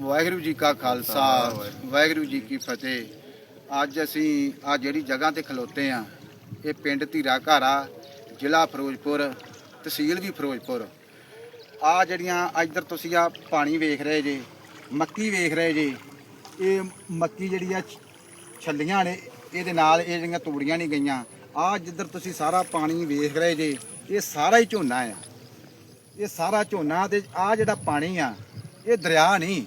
ਵਾਹਿਗੁਰੂ ਜੀ ਕਾ ਖਾਲਸਾ, ਵਾਹਿਗੁਰੂ ਜੀ ਕੀ ਫਤਿਹ। ਅੱਜ ਅਸੀਂ ਆ ਜਿਹੜੀ ਜਗ੍ਹਾ ਤੇ ਖਲੋਤੇ ਆ, ਇਹ ਪਿੰਡ ਧੀਰਾ ਘਾਰਾ ਜ਼ਿਲ੍ਹਾ ਫਿਰੋਜ਼ਪੁਰ, ਤਹਿਸੀਲ ਵੀ ਫਿਰੋਜ਼ਪੁਰ। ਆ ਜਿਹੜੀਆਂ ਇੱਧਰ ਤੁਸੀਂ ਆ ਪਾਣੀ ਵੇਖ ਰਹੇ ਜੇ, ਮੱਕੀ ਵੇਖ ਰਹੇ ਜੇ, ਇਹ ਮੱਕੀ ਜਿਹੜੀ ਆ ਛੱਲੀਆਂ ਨੇ, ਇਹਦੇ ਨਾਲ ਇਹ ਜਿਹੜੀਆਂ ਤੂੜੀਆਂ ਨਹੀਂ ਗਈਆਂ। ਆ ਜਿੱਧਰ ਤੁਸੀਂ ਸਾਰਾ ਪਾਣੀ ਵੇਖ ਰਹੇ ਜੇ, ਇਹ ਸਾਰਾ ਹੀ ਝੋਨਾ ਆ। ਇਹ ਸਾਰਾ ਝੋਨਾ ਤੇ ਆ ਜਿਹੜਾ ਪਾਣੀ ਆ, ਇਹ ਦਰਿਆ ਨਹੀਂ।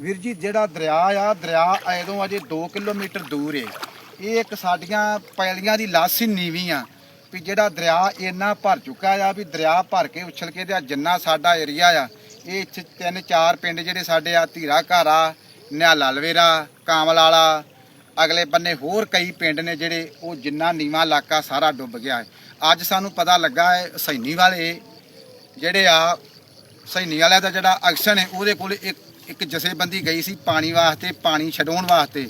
ਵੀਰ ਜੀ, ਜਿਹੜਾ ਦਰਿਆ ਆ, ਦਰਿਆ ਐਦੋਂ ਅਜੇ 2 ਕਿਲੋਮੀਟਰ ਦੂਰ ਏ। ਇਹ ਇੱਕ ਸਾਡੀਆਂ ਪੈਲੀਆਂ ਦੀ ਲਾਸੀ ਨੀਵੀਂ ਆ। ਵੀ ਜਿਹੜਾ ਦਰਿਆ ਇੰਨਾ ਭਰ ਚੁੱਕਾ ਆ ਵੀ ਦਰਿਆ ਭਰ ਕੇ ਉਛਲ ਕੇ ਤੇ ਜਿੰਨਾ ਸਾਡਾ ਏਰੀਆ ਆ, ਇਹ ਇੱਥੇ ਤਿੰਨ ਚਾਰ ਪਿੰਡ ਜਿਹੜੇ ਸਾਡੇ ਆ, ਧੀਰਾ ਘਾਰਾ, ਨਿਹਾਲਾ ਲਵੇਰਾ ਕਾਮਲ ਵਾਲਾ ਅਗਲੇ ਬੰਨੇ ਹੋਰ ਕਈ ਪਿੰਡ ਨੇ ਜਿਹੜੇ ਉਹ ਜਿੰਨਾ ਨੀਵਾਂ ਇਲਾਕਾ ਸਾਰਾ ਡੁੱਬ ਗਿਆ ਹੈ ਅੱਜ ਸਾਨੂੰ ਪਤਾ ਲੱਗਾ ਹੈ ਸੈਣੀ ਵਾਲੇ ਜਿਹੜੇ ਆ ਸੈਣੀ ਵਾਲਿਆਂ ਦਾ ਜਿਹੜਾ ਅਕਸ਼ਨ ਹੈ ਉਹਦੇ ਕੋਲ ਇੱਕ ਇੱਕ ਜਥੇਬੰਦੀ ਗਈ ਸੀ ਪਾਣੀ ਵਾਸਤੇ, ਪਾਣੀ ਛਡਾਉਣ ਵਾਸਤੇ।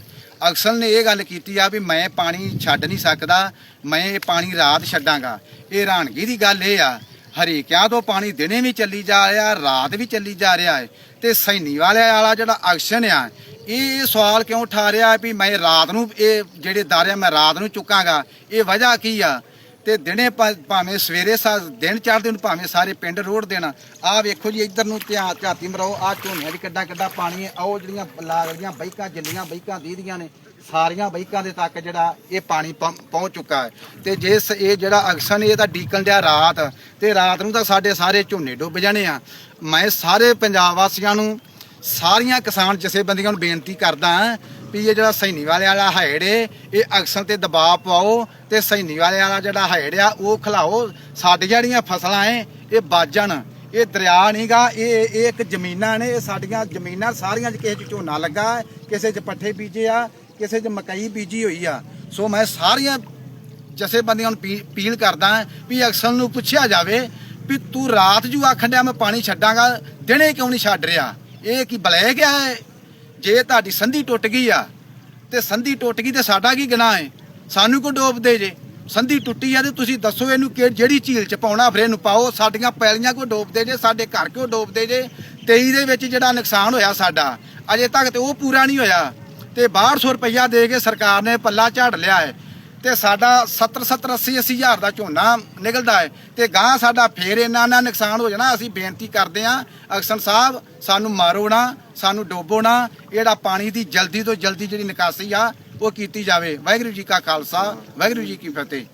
ਅਕਸਲ ਨੇ ਇਹ ਗੱਲ ਕੀਤੀ ਆ ਵੀ ਮੈਂ ਪਾਣੀ ਛੱਡ ਨਹੀਂ ਸਕਦਾ, ਮੈਂ ਇਹ ਪਾਣੀ ਰਾਤ ਛੱਡਾਂਗਾ। ਇਹ ਹੈਰਾਨਗੀ ਦੀ ਗੱਲ ਇਹ ਆ, ਹਰੀਕਿਆਂ ਤੋਂ ਪਾਣੀ ਦਿਨੇ ਵੀ ਚੱਲੀ ਜਾ ਰਿਹਾ, ਰਾਤ ਵੀ ਚੱਲੀ ਜਾ ਰਿਹਾ ਹੈ ਤੇ ਸੈਨੀ ਵਾਲਿਆਂ ਵਾਲਾ ਜਿਹੜਾ ਐਕਸ਼ਨ ਆ, ਇਹ ਸਵਾਲ ਕਿਉਂ ਉਠਾ ਰਿਹਾ ਵੀ ਮੈਂ ਰਾਤ ਨੂੰ ਇਹ ਜਿਹੜੇ ਦਾਰੇ ਮੈਂ ਰਾਤ ਨੂੰ ਚੁੱਕਾਂਗਾ, ਇਹ ਵਜ੍ਹਾ ਕੀ ਆ? ਤੇ ਦਿਨੇ ਭਾ- ਭਾਵੇਂ ਸਵੇਰੇ ਸਾ ਦਿਨ ਚੜ੍ਹਦੇ ਨੂੰ ਭਾਵੇਂ ਸਾਰੇ ਪਿੰਡ ਰੋੜ ਦੇਣਾ ਆਹ ਵੇਖੋ ਜੀ ਇੱਧਰ ਨੂੰ ਧਿਆਨ ਝਾਤੀ ਮਰਾਓ ਆਹ ਝੋਨੇ 'ਚ ਕਿੱਡਾ ਕਿੱਡਾ ਪਾਣੀ ਹੈ। ਆਹ ਉਹ ਜਿਹੜੀਆਂ ਲੱਗਦੀਆਂ ਬਾਈਕਾਂ ਜਿੰਨੀਆਂ ਬਾਈਕਾਂ ਦੀਦੀਆਂ ਨੇ, ਸਾਰੀਆਂ ਬਾਈਕਾਂ ਦੇ ਤੱਕ ਜਿਹੜਾ ਇਹ ਪਾਣੀ ਪਹੁੰ- ਪਹੁੰਚ ਚੁੱਕਾ ਹੈ। ਤੇ ਜੇ ਸ- ਇਹ ਜਿਹੜਾ ਅਕਸਰ ਇਹ ਤਾਂ ਡੀਕਲ ਦਿਆ ਰਾਤ। ਤੇ ਰਾਤ ਨੂੰ ਤਾਂ ਸਾਡੇ ਸਾਰੇ ਝੋਨੇ ਡੁੱਬ ਜਾਣੇ ਆ। ਮੈਂ ਸਾਰੇ ਪੰਜਾਬ ਵਾਸੀਆਂ ਨੂੰ, ਸਾਰੀਆਂ ਕਿਸਾਨ ਜਥੇਬੰਦੀਆਂ ਨੂੰ ਬੇਨਤੀ ਕਰਦਾ ਵੀ ਇਹ ਜਿਹੜਾ ਸੈਨੀ ਵਾਲੇ ਵਾਲਾ ਹੈੜ ਏ, ਇਹ ਅਕਸਰ ਤੇ ਦਬਾਅ ਪਾਓ ਤੇ ਸੈਨੀ ਵਾਲੇ ਵਾਲਾ ਜਿਹੜਾ ਹੈੜ ਆ, ਉਹ ਖਿਲਾਓ। ਸਾਡੀਆਂ ਜਿਹੜੀਆਂ ਫਸਲਾਂ ਏ, ਇਹ ਬਾਜਣ ਇਹ ਦਰਿਆ ਨਹੀਂਗਾ ਇਹ ਇਹ ਇੱਕ ਜ਼ਮੀਨਾਂ ਨੇ, ਇਹ ਸਾਡੀਆਂ ਜ਼ਮੀਨਾਂ ਸਾਰੀਆਂ 'ਚ ਕਿਸੇ 'ਚ ਝੋਨਾ ਲੱਗਾ, ਕਿਸੇ 'ਚ ਪੱਠੇ ਬੀਜੇ ਆ, ਕਿਸੇ 'ਚ ਮਕਈ ਬੀਜੀ ਹੋਈ ਆ। ਸੋ ਮੈਂ ਸਾਰੀਆਂ ਜਥੇਬੰਦੀਆਂ ਨੂੰ ਪੀ- ਅਪੀਲ ਕਰਦਾ ਵੀ ਅਕਸਰ ਨੂੰ ਪੁੱਛਿਆ ਜਾਵੇ ਵੀ ਤੂੰ ਰਾਤ ਜੂ ਆਖਣ ਡਿਆ, ਮੈਂ ਪਾਣੀ ਛੱਡਾਂਗਾ, ਦਿਨੇ ਕਿਉਂ ਨਹੀਂ ਛੱਡ ਰਿਹਾ? ਇਹ ਕੀ ਬਲੈ ਗਿਆ ਹੈ ਜੇ ਤੁਹਾਡੀ ਸੰਧੀ ਟੁੱਟ ਗਈ ਆ, ਤੇ ਸੰਧੀ ਟੁੱਟ ਗਈ ਤੇ ਸਾਡਾ ਕੀ ਗੁਨਾਹ ਹੈ? ਸਾਨੂੰ ਕੋ ਡੋਬਦੇ ਜੇ? ਸੰਧੀ ਟੁੱਟੀ ਆ ਤੇ ਤੁਸੀਂ ਦੱਸੋ ਇਹਨੂੰ ਕਿ ਜਿਹੜੀ ਝੀਲ ਚ ਪਾਉਣਾ, ਫਿਰ ਇਹਨੂੰ ਪਾਓ। ਸਾਡੀਆਂ ਪੈਲੀਆਂ ਕੋ ਡੋਬਦੇ ਜੇ? ਸਾਡੇ ਘਰ ਕਿਉਂ ਡੋਬਦੇ ਜੇ? 23 ਦੇ ਵਿੱਚ ਜਿਹੜਾ ਨੁਕਸਾਨ ਹੋਇਆ ਸਾਡਾ, ਅਜੇ ਤੱਕ ਤੇ ਉਹ ਪੂਰਾ ਨਹੀਂ ਹੋਇਆ। ਤੇ 1200 ਰੁਪਈਆ ਦੇ ਕੇ ਸਰਕਾਰ ਨੇ ਪੱਲਾ ਝਾੜ ਲਿਆ ਹੈ। ਤੇ ਸਾਡਾ 70 70 80 80 ਹਜ਼ਾਰ ਦਾ ਝੋਨਾ ਨਿਕਲਦਾ ਹੈ। ਤੇ ਗਾਂ ਸਾਡਾ ਫੇਰ ਇੰਨਾ ਨਾ ਨੁਕਸਾਨ ਹੋ ਜਾਣਾ, ਅਸੀਂ ਬੇਨਤੀ ਕਰਦੇ ਹਾਂ, ਅਕਸਰ ਸਾਹਿਬ, ਸਾਨੂੰ ਮਾਰੋ ਨਾ। ਸਾਨੂੰ ਡੋਬੋ ਨਾ ਇਹ ਜਿਹੜਾ ਪਾਣੀ ਦੀ ਜਲਦੀ ਤੋਂ ਜਲਦੀ ਜਿਹੜੀ ਨਿਕਾਸੀ ਆ, ਉਹ ਕੀਤੀ ਜਾਵੇ। ਵਾਹਿਗੁਰੂ ਜੀ ਕਾ ਖਾਲਸਾ, ਵਾਹਿਗੁਰੂ ਜੀ ਕੀ ਫਤਿਹ।